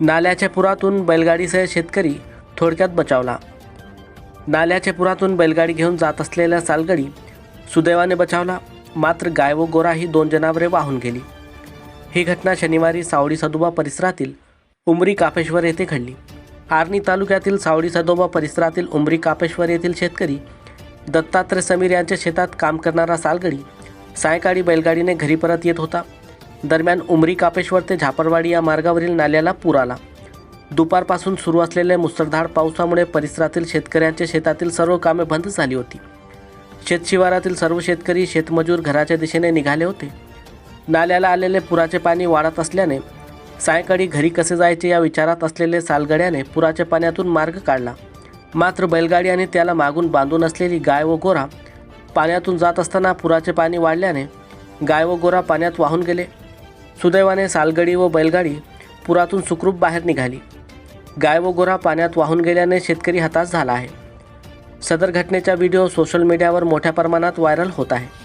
नाल्याच्या पुरातून बैलगाडीसह शेतकरी थोडक्यात बचावला. नाल्याच्या पुरातून बैलगाडी घेऊन जात असलेल्या सालगडी सुदैवाने बचावला मात्र गाय व गोरा ही दोन जनावरे वाहून गेली. ही घटना शनिवारी सावडी सदोबा परिसरातील उमरी कापेश्वर येथे घडली. आर्णी तालुक्यातील सावडी सदोबा परिसरातील उमरी कापेश्वर येथील शेतकरी दत्तात्रय समीर यांच्या शेतात काम करणारा सालगडी सायंकाळी बैलगाडीने घरी परत येत होता. दरम्यान उमरी कापेश्वर ते झापरवाडी या मार्गावरील नाल्याला पूर आला. दुपारपासून सुरू असलेल्या मुसळधार पावसामुळे परिसरातील शेतकऱ्यांच्या शेतातील सर्व कामे बंद झाली होती. शेतशिवारातील सर्व शेतकरी शेतमजूर घराच्या दिशेने निघाले होते. नाल्याला आलेले पुराचे पाणी वाढत असल्याने सायंकाळी घरी कसे जायचे या विचारात असलेले सालगड्याने पुराच्या पाण्यातून मार्ग काढला. मात्र बैलगाडी आणि त्याला मागून बांधून असलेली गाय व गोरा पाण्यातून जात असताना पुराचे पाणी वाढल्याने गाय व गोरा पाण्यात वाहून गेले. सुदैवाने सालगडी व बैलगाडी पुरातून सुखरूप बाहेर निघाली. गाय व गोरा पाण्यात वाहून गेल्याने शेतकरी हताश झाला आहे. सदर घटनेचा व्हिडिओ सोशल मीडियावर मोठ्या प्रमाणात व्हायरल होत आहे.